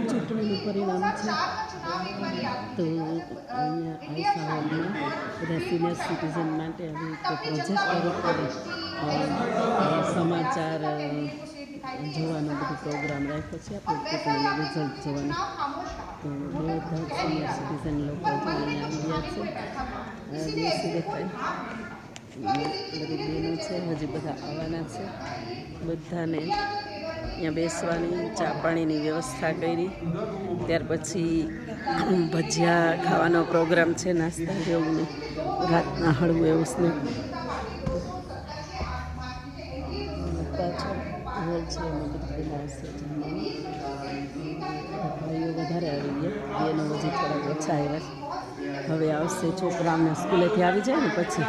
ચૂંટણીનું પરિણામ છે તો અહીંયા આવતા બધા સિનિયર સિટીઝન માટે રીતે પ્રોજેક્ટ રૂપે સમાચાર જોવાનો બધો પ્રોગ્રામ રાખ્યો છે આપણે ચૂંટણીનું રિઝલ્ટ જોવાનું તો બધા સિનિયર સિટીઝન લોકો જો અહીંયા આવ્યા છે દિવસે દેખાય બધી બહેનો છે હજી બધા આવવાના છે બધાને અહીંયા બેસવાની, ચા પાણીની વ્યવસ્થા કરી. ત્યાર પછી ભજીયા ખાવાનો પ્રોગ્રામ છે, નાસ્તા જેવું, રાતના હળવું એવું સ્નેક ભાઈઓ વધારે આવી ગયા બેનો હજી થોડાક ઓછા આવ્યા હવે આવશે છોકરાઓને સ્કૂલેથી આવી જાય ને પછી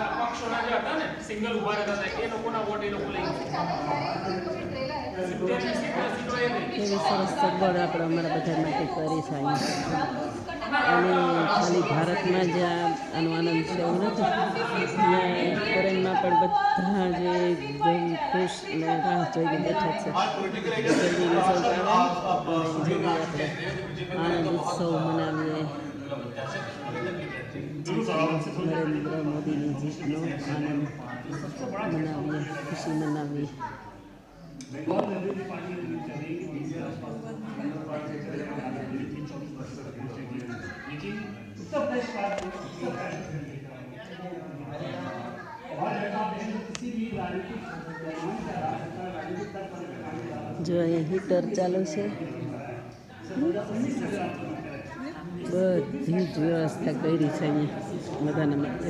કેવી સરસ સગવડ આપણે અમારા બધા માટે કરી છે અને ખાલી ભારતમાં જ આનો આનંદ છે એવું નથી. ફોરેનમાં પણ બધા જે ખુશ અને રાહ જોઈને બેઠા છે. જલ્દી આપણે આનંદ ઉત્સવ મનાવીએ. નરેન્દ્ર મોદીની જીતનો આનંદ મનાવીએ, ખુશી મનાવીએ. જો અહીંયા હીટર ચાલુ છે બધી જ વ્યવસ્થા કરી છે અહીંયા બધાના માટે.